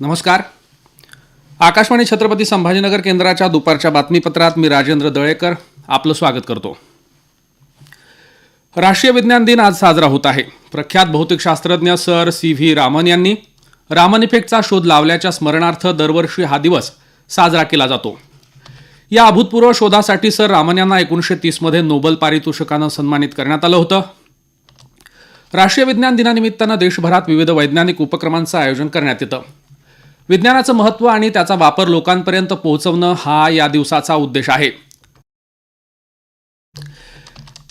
नमस्कार. आकाशवाणी छत्रपती संभाजीनगर केंद्राच्या दुपारच्या बातमीपत्रात मी राजेंद्र दळेकर आपलं स्वागत करतो. राष्ट्रीय विज्ञान दिन आज साजरा होत आहे. प्रख्यात भौतिकशास्त्रज्ञ सर सी व्ही रामन यांनी रामन इफेक्टचा शोध लावल्याच्या स्मरणार्थ दरवर्षी हा दिवस साजरा केला जातो. या अभूतपूर्व शोधासाठी सर रामन यांना एकोणीसशे तीसमध्ये नोबल पारितोषिकानं सन्मानित करण्यात आलं होतं. राष्ट्रीय विज्ञान दिनानिमित्तानं देशभरात विविध वैज्ञानिक उपक्रमांचं आयोजन करण्यात येतं. विज्ञानाचं महत्त्व आणि त्याचा वापर लोकांपर्यंत पोहोचवणं हा या दिवसाचा उद्देश आहे.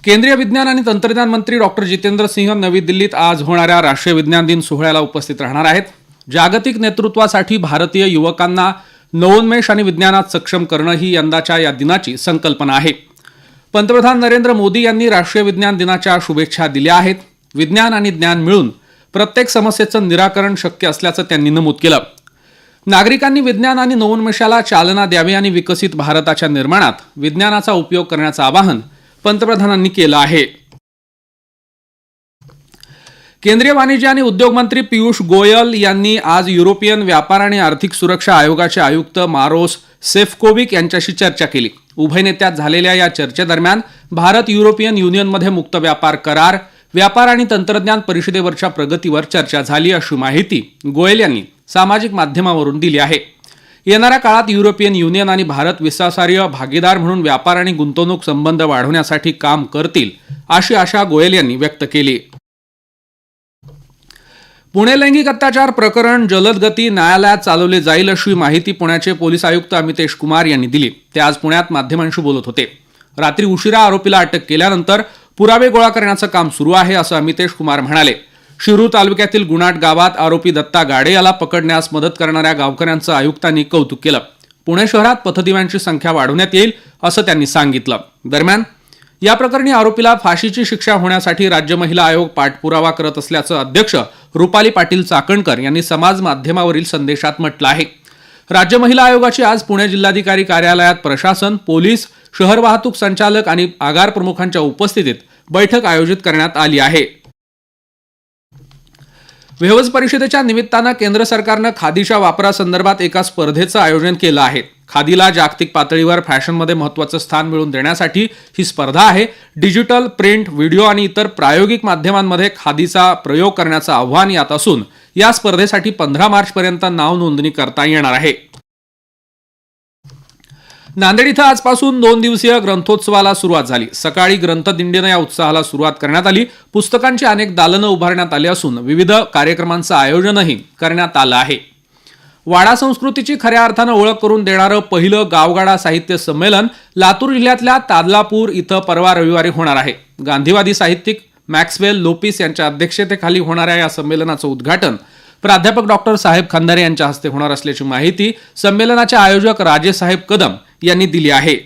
केंद्रीय विज्ञान आणि तंत्रज्ञान मंत्री डॉक्टर जितेंद्र सिंह नवी दिल्लीत आज होणाऱ्या राष्ट्रीय विज्ञान दिन सोहळ्याला उपस्थित राहणार आहेत. जागतिक नेतृत्वासाठी भारतीय युवकांना नवोन्मेष आणि विज्ञानात सक्षम करणं ही यंदाच्या या दिनाची संकल्पना आहे. पंतप्रधान नरेंद्र मोदी यांनी राष्ट्रीय विज्ञान दिनाच्या शुभेच्छा दिल्या आहेत. विज्ञान आणि ज्ञान मिळून प्रत्येक समस्येचं निराकरण शक्य असल्याचं त्यांनी नमूद केलं. नागरिकांनी विज्ञान आणि नवोन्मेषाला चालना द्यावी आणि विकसित भारताच्या निर्माणात विज्ञानाचा उपयोग करण्याचं आवाहन पंतप्रधानांनी केलं आहे. केंद्रीय वाणिज्य आणि उद्योग मंत्री पियुष गोयल यांनी आज युरोपियन व्यापार आणि आर्थिक सुरक्षा आयोगाचे आयुक्त मारोस सेफकोविक यांच्याशी चर्चा केली. उभय नेत्यात झालेल्या या चर्चेदरम्यान भारत युरोपियन युनियनमध्ये मुक्त व्यापार करार व्यापार आणि तंत्रज्ञान परिषदेवरच्या प्रगतीवर चर्चा झाली अशी माहिती गोयल यांनी सामाजिक माध्यमावरून दिली आहे. येणाऱ्या काळात युरोपियन युनियन आणि भारत विश्वासार्ह भागीदार म्हणून व्यापार आणि गुंतवणूक संबंध वाढवण्यासाठी काम करतील अशी आशा गोयल यांनी व्यक्त केली. पुणे लैंगिक अत्याचार प्रकरण जलद गती न्यायालयात चालवले जाईल अशी माहिती पुण्याचे पोलीस आयुक्त अमितेश कुमार यांनी दिली. ते आज पुण्यात माध्यमांशी बोलत होते. रात्री उशिरा आरोपीला अटक केल्यानंतर पुरावे गोळा करण्याचं काम सुरू आहे असं अमितेश कुमार म्हणाले. शिरूर तालुक्यातील गुणाट गावात आरोपी दत्ता गाडे याला पकडण्यास मदत करणाऱ्या गावकऱ्यांचं आयुक्तांनी कौतुक केलं. पुणे शहरात पथदिव्यांची संख्या वाढवण्यात येईल असं त्यांनी सांगितलं. दरम्यान या प्रकरणी आरोपीला फाशीची शिक्षा होण्यासाठी राज्य महिला आयोग पाठपुरावा करत असल्याचं अध्यक्ष रुपाली पाटील चाकणकर यांनी समाज माध्यमावरील संदेशात म्हटलं आहे. राज्य महिला आयोगाची आज पुणे जिल्हाधिकारी कार्यालयात प्रशासन पोलीस शहर वाहतूक संचालक आणि आगार प्रमुखांच्या उपस्थितीत बैठक आयोजित करण्यात आली आहे. व्यवस परिषदेच्या निमित्तानं केंद्र सरकारनं खादीच्या वापरासंदर्भात एका स्पर्धेचं आयोजन केलं आहे. खादीला जागतिक पातळीवर फॅशनमध्ये महत्त्वाचं स्थान मिळवून देण्यासाठी ही स्पर्धा आहे. डिजिटल प्रिंट व्हिडिओ आणि इतर प्रायोगिक माध्यमांमध्ये खादीचा प्रयोग करण्याचं आव्हान यात असून या स्पर्धेसाठी पंधरा मार्चपर्यंत नाव नोंदणी करता येणार आहे. नांदेड इथं आजपासून दोन दिवसीय ग्रंथोत्सवाला सुरुवात झाली. सकाळी ग्रंथदिंडीनं या उत्साहाला सुरुवात करण्यात आली. पुस्तकांची अनेक दालनं उभारण्यात आली असून विविध कार्यक्रमांचं आयोजनही करण्यात आलं आहे. वाडा संस्कृतीची खऱ्या अर्थानं ओळख करून देणारं पहिलं गावगाडा साहित्य संमेलन लातूर जिल्ह्यातल्या तादलापूर इथं परवा रविवारी होणार आहे. गांधीवादी साहित्यिक मॅक्सवेल लोपिस यांच्या अध्यक्षतेखाली होणाऱ्या या संमेलनाचं उद्घाटन प्राध्यापक डॉक्टर साहेब खांदारे यांच्या हस्ते होणार असल्याची माहिती संमेलनाचे आयोजक राजेसाहेब कदम यांनी दिली आहे.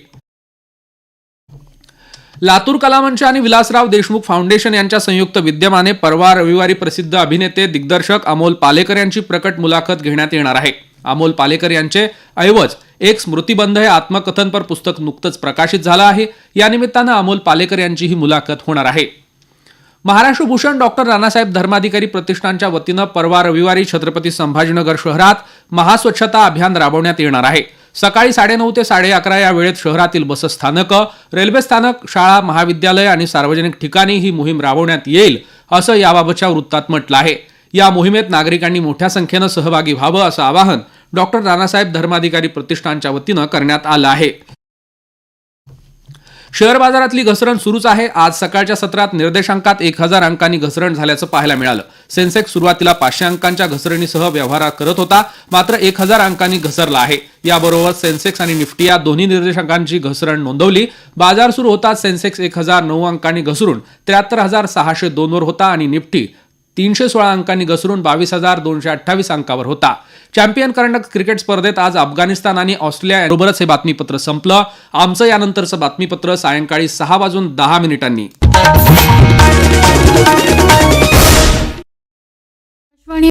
लातूर कलामंच आणि विलासराव देशमुख फाउंडेशन यांच्या संयुक्त विद्यमाने परवा रविवारी प्रसिद्ध अभिनेते दिग्दर्शक अमोल पालेकर यांची प्रकट मुलाखत घेण्यात येणार आहे. अमोल पालेकर यांचे ऐवज एक स्मृतिबंध हे आत्मकथनपर पुस्तक नुकतंच प्रकाशित झालं आहे. या निमित्तानं अमोल पालेकर यांची ही मुलाखत होणार आहे. महाराष्ट्र भूषण डॉक्टर राणासाहेब धर्माधिकारी प्रतिष्ठानच्या वतीनं परवा रविवारी छत्रपती संभाजीनगर शहरात महास्वच्छता अभियान राबवण्यात येणार आहे. सकाळी साडेनऊ ते साडे अकरा या वेळेत शहरातील बसस्थानकं रेल्वे स्थानक शाळा महाविद्यालय आणि सार्वजनिक ठिकाणी ही मोहीम राबवण्यात येईल असं याबाबतच्या वृत्तात म्हटलं आहे. या मोहिमेत नागरिकांनी मोठ्या संख्येनं सहभागी व्हावं असं आवाहन डॉक्टर राणासाहेब धर्माधिकारी प्रतिष्ठानच्या वतीनं करण्यात आलं आहे. शेअर बाजारातली घसरण सुरूच आहे. आज सकाळच्या सत्रात निर्देशांकात एक हजार अंकांनी घसरण झाल्याचं पाहायला मिळालं. सेन्सेक्स सुरुवातीला पाचशे अंकांच्या घसरणीसह व्यवहार करत होता. मात्र एक हजार अंकांनी घसरला आहे. याबरोबर सेन्सेक्स आणि निफ्टी या दोन्ही निर्देशांकांची घसरण नोंदवली. बाजार सुरू होताच सेन्सेक्स एक हजार नऊ अंकांनी घसरून त्र्याहत्तर हजार सहाशे दोनवर होता आणि निफ्टी तीनशे सोळा अंकांनी घसरून बावीस हजार दोनशे अठ्ठावीस अंकावर होता. चॅम्पियन कर्नाटक क्रिकेट स्पर्धेत आज अफगाणिस्तान आणि ऑस्ट्रेलिया बरोबरच हे बातमीपत्र संपलं. आमचं यानंतरचं बातमीपत्र सायंकाळी सहा वाजून दहा मिनिटांनी.